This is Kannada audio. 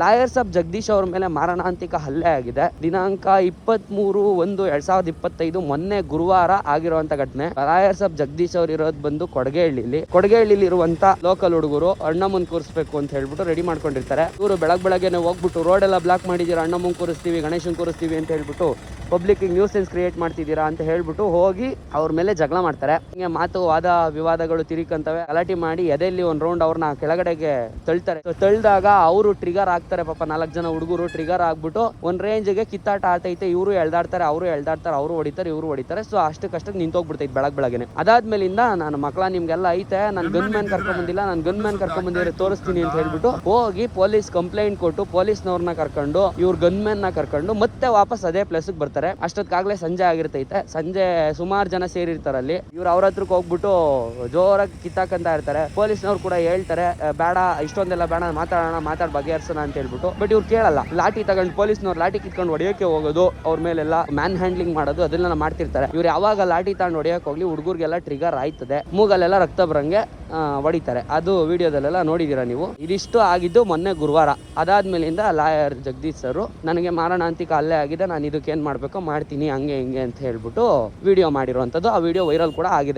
ಲಾಯರ್ ಸಾಬ್ ಜಗದೀಶ್ ಅವ್ರ ಮೇಲೆ ಮಾರಣಾಂತಿಕ ಹಲ್ಲೆ ಆಗಿದೆ. ದಿನಾಂಕ ಇಪ್ಪತ್ತ್ ಮೂರು ಒಂದು ಎರಡ್ ಸಾವಿರದ ಇಪ್ಪತ್ತೈದು ಮೊನ್ನೆ ಗುರುವಾರ ಆಗಿರುವಂತ ಘಟನೆ. ಲಾಯರ್ ಸಾಬ್ ಜಗದೀಶ್ ಅವ್ರು ಇರೋದು ಬಂದು ಕೊಡಗೆಹಳ್ಳಿಲಿ. ಕೊಡಗೆಹಳ್ಳಿಲಿ ಇರುವಂತ ಲೋಕಲ್ ಹುಡುಗರು ಅಣ್ಣ ಮುಂದ್ ಕೂರಿಸ್ಬೇಕು ಅಂತ ಹೇಳ್ಬಿಟ್ಟು ರೆಡಿ ಮಾಡ್ಕೊಂಡಿರ್ತಾರೆ. ಇವರು ಬೆಳಗ್ ಬೆಳಗ್ಗೆನೆ ಹೋಗ್ಬಿಟ್ಟು ರೋಡ್ ಎಲ್ಲ ಬ್ಲಾಕ್ ಮಾಡಿದೀರ ಅಣ್ಣ ಮುಂದ್ ಕೂರಿಸ್ತೀವಿ ಗಣೇಶನ್ ಕೂರಿಸ್ತೀವಿ ಅಂತ ಹೇಳ್ಬಿಟ್ಟು ಪಬ್ಲಿಕ್ ನ್ಯೂಸೆನ್ಸ್ ಕ್ರಿಯೇಟ್ ಮಾಡ್ತಿದ್ದೀರಾ ಅಂತ ಹೇಳ್ಬಿಟ್ಟು ಹೋಗಿ ಅವ್ರ ಮೇಲೆ ಜಗಳ ಮಾಡ್ತಾರೆ. ಹಿಂಗೆ ಮಾತು, ವಾದ, ವಿವಾದಗಳು ತಿರಿಕಂತವೆ ಗಲಾಟೆ ಮಾಡಿ ಎದೆಯಲ್ಲಿ ಒಂದು ರೌಂಡ್ ಅವ್ರನ್ನ ಕೆಳಗಡೆಗೆ ತಳ್ತಾರೆ. ತಳ್ಳಿದಾಗ ತಳ್ದಾಗ ಅವರು ಟ್ರಿಗರ್ ಆಗ್ತಾರೆ ಪಾಪ ನಾಲ್ಕು ಜನ ಹುಡುಗರು ಟ್ರಿಗರ್ ಆಗ್ಬಿಟ್ಟು ಒಂದು ರೇಂಜ್ಗೆ ಕಿತ್ತಾಟ ಆತೈತೆ, ಇವರು ಎಳ್ದಾಡ್ತಾರೆ, ಅವರು ಎಳ್ದಾಡ್ತಾರೆ, ಅವರು ಹೊಡಿತಾರೆ, ಇವರು ಹೊಡಿತಾರೆ. ಸೊ ಅಷ್ಟಕ್ಕಷ್ಟಕ್ಕೆ ನಿಂತೋಗ್ಬಿಡ್ತೈತೆ ಬೆಳಗ್ ಬೆಳಗ್ಗೆ ಅದಾದ್ಮೇಲಿಂದ ನಾನು ಮಕ್ಕಳ ನಿಮ್ಗೆಲ್ಲ ಐತೆ, ನಾನು ಗನ್ ಮ್ಯಾನ್ ಕರ್ಕೊಂಡ್ ಬಂದಿಲ್ಲ ನಾನು ಗನ್ ಮ್ಯಾನ್ ಕರ್ಕೊಂಡ್ ಬಂದಿರೋ ತೋರಿಸ್ತೀನಿ ಅಂತ ಹೇಳ್ಬಿಟ್ಟು ಹೋಗಿ ಪೊಲೀಸ್ ಕಂಪ್ಲೇಂಟ್ ಕೊಟ್ಟು ಪೊಲೀಸ್ನವ್ರನ್ನ ಕರ್ಕೊಂಡು, ಇವ್ರ ಗನ್ ಮ್ಯಾನ್ ಕರ್ಕೊಂಡು ಮತ್ತೆ ವಾಪಸ್ ಅದೇ ಪ್ಲೇಸ್ ಬರ್ತಾರೆ. ಅಷ್ಟೊತ್ತಾಗ್ಲೇ ಸಂಜೆ ಆಗಿರ್ತೈತೆ. ಸಂಜೆ ಸುಮಾರು ಜನ ಸೇರಿರ್ತಾರೆ ಅಲ್ಲಿ. ಇವ್ರು ಅವ್ರ ಹತ್ರಕ್ಕೆ ಹೋಗ್ಬಿಟ್ಟು ಜೋರಾಗಿ ಕಿತ್ತಾಕಂತ ಇರ್ತಾರೆ. ಪೊಲೀಸ್ನವ್ರು ಕೂಡ ಹೇಳ್ತಾರೆ ಬೇಡ, ಇಷ್ಟೊಂದೆಲ್ಲ ಬೇಡ, ಮಾತಾಡೋಣ, ಮಾತಾಡ್ ಬಗೆಹರಿಸೋಣ ಅಂತ ಹೇಳ್ಬಿಟ್ಟು. ಬಟ್ ಇವ್ರು ಕೇಳಲ್ಲ. ಲಾಠಿ ತಗೊಂಡು ಪೊಲೀಸ್ನವ್ರು ಲಾಠಿ ಕಿತ್ಕೊಂಡು ಹೊಡೆಯೋಕೆ ಹೋಗೋದು, ಅವ್ರ ಮೇಲೆಲ್ಲ ಮ್ಯಾನ್ ಹ್ಯಾಂಡ್ಲಿಂಗ್ ಮಾಡೋದು ಅದೆಲ್ಲ ಮಾಡ್ತಿರ್ತಾರೆ. ಇವ್ರು ಯಾವಾಗ ಲಾಠಿ ತಗೊಂಡು ಹೊಡೆಯೋಕೆ ಹೋಗ್ಲಿ, ಹುಡುಗರಿಗೆಲ್ಲ ಟ್ರಿಗರ್ ಆಯ್ತದೆ. ಮೂಗಲ್ಲೆಲ್ಲ ರಕ್ತ ಬರಂಗೆ ಹೊಡಿತಾರೆ. ಅದು ವಿಡಿಯೋದಲ್ಲೆಲ್ಲ ನೋಡಿದೀರ ನೀವು? ಇದಿಷ್ಟು ಆಗಿದ್ದು ಮೊನ್ನೆ ಗುರುವಾರ. ಅದಾದ್ಮೇಲಿಂದ ಲಾಯರ್ ಜಗದೀಶ್ ಸರ್, ನನಗೆ ಮಾರಣಾಂತಿಕ ಅಲ್ಲೇ ಆಗಿದೆ, ನಾನು ಇದಕ್ಕೆ ಏನ್ ಮಾಡ್ಬೇಕೋ ಮಾಡ್ತೀನಿ ಹಂಗೆ ಹಿಂಗೆ ಅಂತ ಹೇಳ್ಬಿಟ್ಟು ವಿಡಿಯೋ ಮಾಡಿರುವಂಥದ್ದು. ಆ ವಿಡಿಯೋ ವೈರಲ್ ಕೂಡ ಆಗಿದೆ.